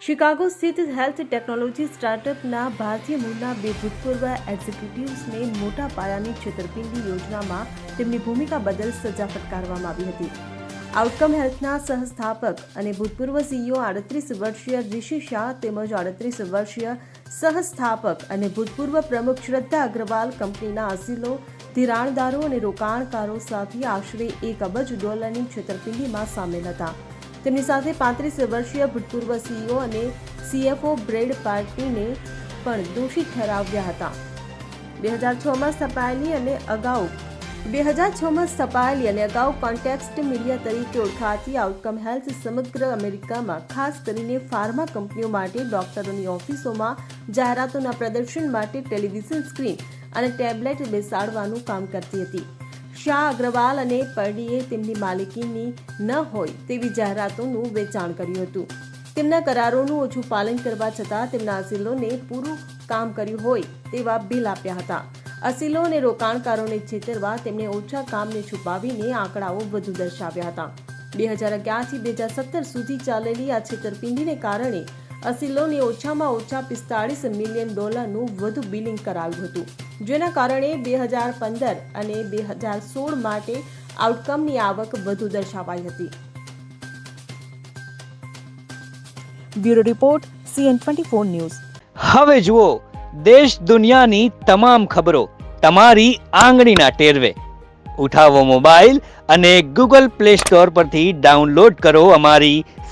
Chicago સ્થિત health technology સ્ટાર્ટઅપના ભારતીય મૂળના બે ભૂતપૂર્વ એક્ઝિક્યુટિવ્સને મોટા પાયાની છેતરપિંડી યોજનામાં તેમની ભૂમિકા બદલ સજા ફટકારવામાં આવી હતી. આઉટકમ હેલ્થના સહસ્થાપક અને ભૂતપૂર્વ સીઈઓ આડત્રીસ વર્ષીય ઋષિ શાહ તેમજ આડત્રીસ વર્ષીય સહસ્થાપક અને ભૂતપૂર્વ પ્રમુખ શ્રદ્ધા અગ્રવાલ કંપનીના અસીલો, ધિરાણદારો અને રોકાણકારો સાથે આશરે એક અબજ ડોલરની છેતરપિંડીમાં સામેલ હતા. તેમની સાથે પાંત્રીસ વર્ષીય ભૂતપૂર્વ સીઈઓ અને સીએફઓ બ્રેડ પાર્ટીને પણ દોષિત ઠરાવ્યા હતા. બે હજાર છમાં સ્થપાયેલી અને અગાઉ, બે હજાર છમાં સ્થપાયેલી અને અગાઉ કોન્ટેક્સ્ટ મીડિયા તરીકે ઓળખાતી આઉટકમ હેલ્થ સમગ્ર અમેરિકામાં, ખાસ કરીને ફાર્મા કંપનીઓ માટે ડોક્ટરોની ઓફિસોમાં જાહેરાતોના પ્રદર્શન માટે ટેલિવિઝન સ્ક્રીન અને ટેબ્લેટ બેસાડવાનું કામ કરતી હતી. શાહ અગ્રવાલ અને પરડીએ તેમની માલિકીની ન હોય તેવી જાહેરાતોનું વેચાણ કર્યું હતું. તેમના કરારોનું ઓછું પાલન કરવા છતાં તેમના અસીલોને પૂરું કામ કર્યું હોય તેવા બિલ આપ્યા હતા. અસીલો અને રોકાણકારોને છેતરવા તેમણે ઓછા કામને છુપાવીને આંકડાઓ વધુ દર્શાવ્યા હતા. બે હજાર અગિયારથી બે હજાર સત્તર સુધી ચાલેલી આ છેતરપિંડીને કારણે અસીલોને ઓછામાં ઓછા પિસ્તાળીસ મિલિયન ડોલરનું વધુ બિલિંગ કરાવ્યું હતું. જેના કારણે બે હજાર પંદર અને બે હજાર સોળ માટે આઉટકમની આવક વધુ દર્શાવાઈ હતી. Bureau report, CN twenty four news. હવે જુઓ, દેશ દુનિયાની તમામ ખબરો તમારી આંગળીના ટેરવે. ઉઠાવો મોબાઈલ અને ગૂગલ પ્લે સ્ટોર પરથી ડાઉનલોડ કરો અમારી